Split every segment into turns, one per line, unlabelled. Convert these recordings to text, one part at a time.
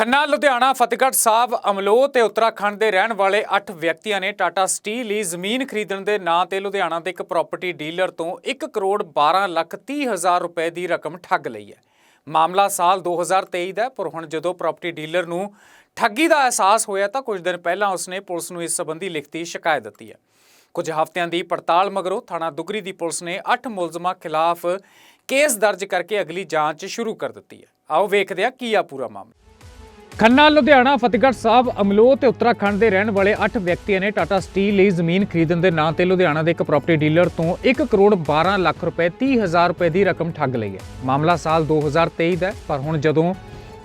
ਖੰਨਾ ਲੁਧਿਆਣਾ ਫਤਿਹਗੜ੍ਹ ਸਾਹਿਬ ਅਮਲੋਹ ਤੇ ਉੱਤਰਾਖੰਡ ਦੇ ਰਹਿਣ ਵਾਲੇ 8 ਵਿਅਕਤੀਆਂ ਨੇ ਟਾਟਾ ਸਟੀਲ ਲਈ ਜ਼ਮੀਨ ਖਰੀਦਣ ਦੇ ਨਾਂ ਤੇ ਲੁਧਿਆਣਾ ਦੇ ਇੱਕ ਪ੍ਰਾਪਰਟੀ ਡੀਲਰ ਤੋਂ 1 ਕਰੋੜ 12 ਲੱਖ 30 ਹਜ਼ਾਰ ਰੁਪਏ ਦੀ ਰਕਮ ਠੱਗ ਲਈ ਹੈ। ਮਾਮਲਾ ਸਾਲ 2023 ਦਾ ਹੈ, ਪਰ ਹੁਣ ਜਦੋਂ ਪ੍ਰਾਪਰਟੀ ਡੀਲਰ ਨੂੰ ਠੱਗੀ ਦਾ ਅਹਿਸਾਸ ਹੋਇਆ ਤਾਂ ਕੁਝ ਦਿਨ ਪਹਿਲਾਂ ਉਸਨੇ ਪੁਲਿਸ ਨੂੰ ਇਸ ਸੰਬੰਧੀ ਲਿਖਤੀ ਸ਼ਿਕਾਇਤ ਦਿੱਤੀ ਹੈ। ਕੁਝ ਹਫ਼ਤਿਆਂ ਦੀ ਪੜਤਾਲ ਮਗਰੋਂ ਥਾਣਾ ਦੁਗਰੀ ਦੀ ਪੁਲਿਸ ਨੇ 8 ਮੁਲਜ਼ਮਾਂ ਖਿਲਾਫ ਕੇਸ ਦਰਜ ਕਰਕੇ ਅਗਲੀ ਜਾਂਚ ਸ਼ੁਰੂ ਕਰ ਦਿੱਤੀ ਹੈ। ਆਓ ਵੇਖਦੇ ਹਾਂ ਕੀ ਆ ਪੂਰਾ ਮਾਮਲਾ। ਖੰਨਾ, ਲੁਧਿਆਣਾ, ਫਤਿਹਗੜ੍ਹ ਸਾਹਿਬ, ਅਮਲੋਹ ਤੇ ਉੱਤਰਾਖੰਡ ਦੇ ਰਹਿਣ ਵਾਲੇ 8 ਵਿਅਕਤੀਆਂ ਨੇ ਟਾਟਾ ਸਟੀਲ ਲਈ ਜ਼ਮੀਨ ਖਰੀਦਣ ਦੇ ਨਾਂ ਤੇ ਲੁਧਿਆਣਾ ਦੇ ਇੱਕ ਪ੍ਰਾਪਰਟੀ ਡੀਲਰ ਤੋਂ 1 ਕਰੋੜ 12 ਲੱਖ ਰੁਪਏ 30 ਹਜ਼ਾਰ ਰੁਪਏ ਦੀ ਰਕਮ ਠੱਗ ਲਈ ਹੈ। ਮਾਮਲਾ ਸਾਲ 2023 ਦਾ ਪਰ ਹੁਣ ਜਦੋਂ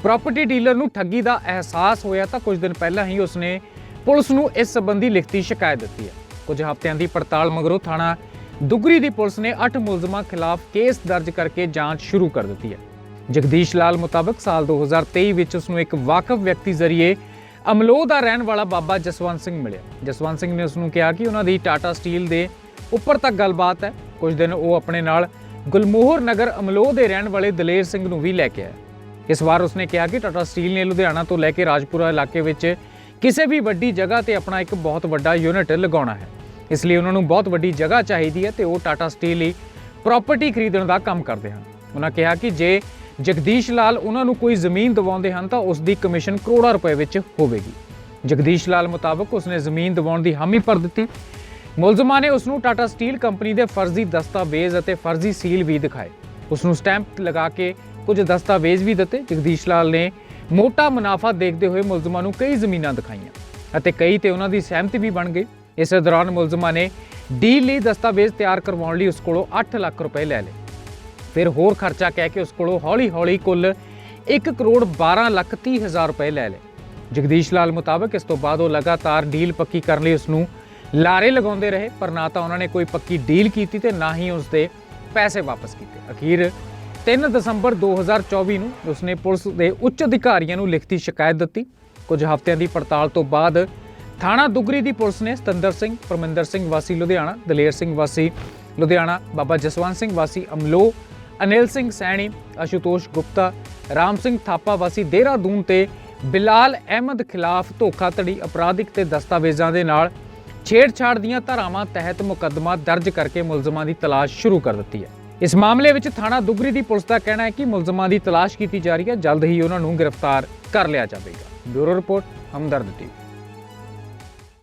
ਪ੍ਰਾਪਰਟੀ ਡੀਲਰ ਨੂੰ ਠੱਗੀ ਦਾ ਅਹਿਸਾਸ ਹੋਇਆ ਤਾਂ ਕੁਝ ਦਿਨ ਪਹਿਲਾਂ ਹੀ ਉਸਨੇ ਪੁਲਿਸ ਨੂੰ ਇਸ ਸੰਬੰਧੀ ਲਿਖਤੀ ਸ਼ਿਕਾਇਤ ਦਿੱਤੀ ਹੈ। ਕੁਝ ਹਫ਼ਤਿਆਂ ਦੀ ਪੜਤਾਲ ਮਗਰੋਂ ਥਾਣਾ ਦੁਗਰੀ ਦੀ ਪੁਲਿਸ ਨੇ 8 ਮੁਲਜ਼ਮਾਂ ਖਿਲਾਫ ਕੇਸ ਦਰਜ ਕਰਕੇ ਜਾਂਚ ਸ਼ੁਰੂ ਕਰ ਦਿੱਤੀ ਹੈ। ਜਗਦੀਸ਼ ਲਾਲ ਮੁਤਾਬਕ ਸਾਲ 2023 ਵਿੱਚ ਉਸ ਨੂੰ ਇੱਕ ਵਾਕਫ ਵਿਅਕਤੀ ਜ਼ਰੀਏ ਅਮਲੋਹ ਦਾ ਰਹਿਣ ਵਾਲਾ ਬਾਬਾ ਜਸਵੰਤ ਸਿੰਘ ਮਿਲਿਆ। ਜਸਵੰਤ ਸਿੰਘ ਨੇ ਉਸ ਨੂੰ ਕਿਹਾ ਕਿ ਉਹਨਾਂ ਦੀ ਟਾਟਾ ਸਟੀਲ ਦੇ ਉੱਪਰ ਤੱਕ ਗੱਲਬਾਤ ਹੈ। ਕੁਝ ਦਿਨ ਉਹ ਆਪਣੇ ਨਾਲ ਗੁਲਮੋਹਰ ਨਗਰ ਅਮਲੋਹ ਦੇ ਰਹਿਣ ਵਾਲੇ ਦਲੇਰ ਸਿੰਘ ਨੂੰ ਵੀ ਲੈ ਕੇ ਆਇਆ। ਇਸ ਵਾਰ ਉਸਨੇ ਕਿਹਾ ਕਿ ਟਾਟਾ ਸਟੀਲ ਨੇ ਲੁਧਿਆਣਾ ਤੋਂ ਲੈ ਕੇ ਰਾਜਪੁਰਾ ਇਲਾਕੇ ਵਿੱਚ ਕਿਸੇ ਵੀ ਵੱਡੀ ਜਗ੍ਹਾ ਤੇ ਆਪਣਾ ਇੱਕ ਬਹੁਤ ਵੱਡਾ ਯੂਨਿਟ ਲਗਾਉਣਾ ਹੈ। ਇਸ ਲਈ ਉਹਨਾਂ ਨੂੰ ਬਹੁਤ ਵੱਡੀ ਜਗ੍ਹਾ ਚਾਹੀਦੀ ਹੈ ਤੇ ਉਹ ਟਾਟਾ ਸਟੀਲ ਲਈ ਪ੍ਰਾਪਰਟੀ ਖਰੀਦਣ ਦਾ ਕੰਮ ਕਰਦੇ ਹਨ। ਉਹਨਾਂ ਕਿਹਾ ਕਿ ਜੇ ਜਗਦੀਸ਼ ਲਾਲ ਉਹਨਾਂ ਨੂੰ ਕੋਈ ਜ਼ਮੀਨ ਦਿਵਾਉਂਦੇ ਹਨ ਤਾਂ ਉਸ ਦੀ ਕਮਿਸ਼ਨ ਕਰੋੜਾਂ ਰੁਪਏ ਵਿੱਚ ਹੋਵੇਗੀ। ਜਗਦੀਸ਼ ਲਾਲ ਮੁਤਾਬਕ ਉਸਨੇ ਜ਼ਮੀਨ ਦਿਵਾਉਣ ਦੀ ਹਾਮੀ ਭਰ ਦਿੱਤੀ। ਮੁਲਜ਼ਮਾਂ ਨੇ ਉਸ ਨੂੰ ਟਾਟਾ ਸਟੀਲ ਕੰਪਨੀ ਦੇ ਫਰਜ਼ੀ ਦਸਤਾਵੇਜ਼ ਅਤੇ ਫਰਜ਼ੀ ਸੀਲ ਵੀ ਦਿਖਾਏ। ਉਸ ਨੂੰ ਸਟੈਂਪ ਲਗਾ ਕੇ ਕੁਝ ਦਸਤਾਵੇਜ਼ ਵੀ ਦਿੱਤੇ। ਜਗਦੀਸ਼ ਲਾਲ ਨੇ ਮੋਟਾ ਮੁਨਾਫਾ ਦੇਖਦੇ ਹੋਏ ਮੁਲਜ਼ਮਾਂ ਨੂੰ ਕਈ ਜ਼ਮੀਨਾਂ ਦਿਖਾਈਆਂ ਅਤੇ ਕਈ ਤੇ ਉਹਨਾਂ ਦੀ ਸਹਿਮਤੀ ਵੀ ਬਣ ਗਈ। ਇਸ ਦੌਰਾਨ ਮੁਲਜ਼ਮਾਂ ਨੇ ਡੀਲ ਲਈ ਦਸਤਾਵੇਜ਼ ਤਿਆਰ ਕਰਵਾਉਣ ਲਈ ਉਸ ਕੋਲੋਂ 8 ਲੱਖ ਰੁਪਏ ਲੈ ਲਏ। ਫਿਰ ਹੋਰ ਖਰਚਾ ਕਹਿ ਕੇ ਉਸ ਕੋਲੋਂ ਹੌਲੀ-ਹੌਲੀ ਕੁੱਲ 1 ਕਰੋੜ 12 ਲੱਖ 30 ਹਜ਼ਾਰ ਰੁਪਏ ਲੈ ਲਏ। ਜਗਦੀਸ਼ ਲਾਲ ਮੁਤਾਬਕ ਇਸ ਤੋਂ ਬਾਅਦ ਉਹ ਲਗਾਤਾਰ ਡੀਲ ਪੱਕੀ ਕਰਨ ਲਈ ਉਸ ਨੂੰ ਲਾਰੇ ਲਗਾਉਂਦੇ ਰਹੇ, ਪਰ ਨਾ ਤਾਂ ਉਹਨਾਂ ਨੇ ਕੋਈ ਪੱਕੀ ਡੀਲ ਕੀਤੀ ਤੇ ਨਾ ਹੀ ਉਸ ਦੇ ਪੈਸੇ ਵਾਪਸ ਕੀਤੇ। ਅਖੀਰ 3 ਦਸੰਬਰ 2024 ਨੂੰ ਉਸਨੇ ਪੁਲਿਸ ਦੇ ਉੱਚ ਅਧਿਕਾਰੀਆਂ ਨੂੰ ਲਿਖਤੀ ਸ਼ਿਕਾਇਤ ਦਿੱਤੀ। ਕੁਝ ਹਫ਼ਤਿਆਂ ਦੀ ਪੜਤਾਲ ਤੋਂ ਬਾਅਦ ਥਾਣਾ ਦੁਗਰੀ ਦੀ ਪੁਲਿਸ ਨੇ ਸਤੰਦਰ ਸਿੰਘ, ਪਰਮਿੰਦਰ ਸਿੰਘ ਵਾਸੀ ਲੁਧਿਆਣਾ, ਦਲੇਰ ਸਿੰਘ ਵਾਸੀ ਲੁਧਿਆਣਾ, ਬਾਬਾ ਜਸਵੰਤ ਸਿੰਘ ਵਾਸੀ ਅਮਲੋ ਅਨਿਲ ਸਿੰਘ ਸੈਣੀ, ਅਸ਼ੂਤੋਸ਼ ਗੁਪਤਾ, ਰਾਮ ਸਿੰਘ ਥਾਪਾ ਵਾਸੀ ਦੇਹਰਾਦੂਨ ਤੇ ਬਿਲਾਲ ਅਹਿਮਦ ਖਿਲਾਫ ਧੋਖਾਧੜੀ ਅਪਰਾਧਿਕ ਤੇ ਦਸਤਾਵੇਜ਼ਾਂ ਦੇ ਨਾਲ ਛੇੜਛਾੜ ਦੀਆਂ ਧਾਰਾਵਾਂ ਤਹਿਤ ਮੁਕੱਦਮਾ ਦਰਜ ਕਰਕੇ ਮੁਲਜ਼ਮਾਂ ਦੀ ਤਲਾਸ਼ ਸ਼ੁਰੂ ਕਰ ਦਿੱਤੀ ਹੈ। ਇਸ ਮਾਮਲੇ ਵਿੱਚ ਥਾਣਾ ਦੁਗਰੀ ਦੀ ਪੁਲਿਸ ਦਾ ਕਹਿਣਾ ਹੈ ਕਿ ਮੁਲਜ਼ਮਾਂ ਦੀ ਤਲਾਸ਼ ਕੀਤੀ ਜਾ ਰਹੀ ਹੈ। ਜਲਦ ਹੀ ਉਹਨਾਂ ਨੂੰ ਗ੍ਰਿਫਤਾਰ ਕਰ ਲਿਆ ਜਾਵੇਗਾ। Bureau report, Hamdard TV.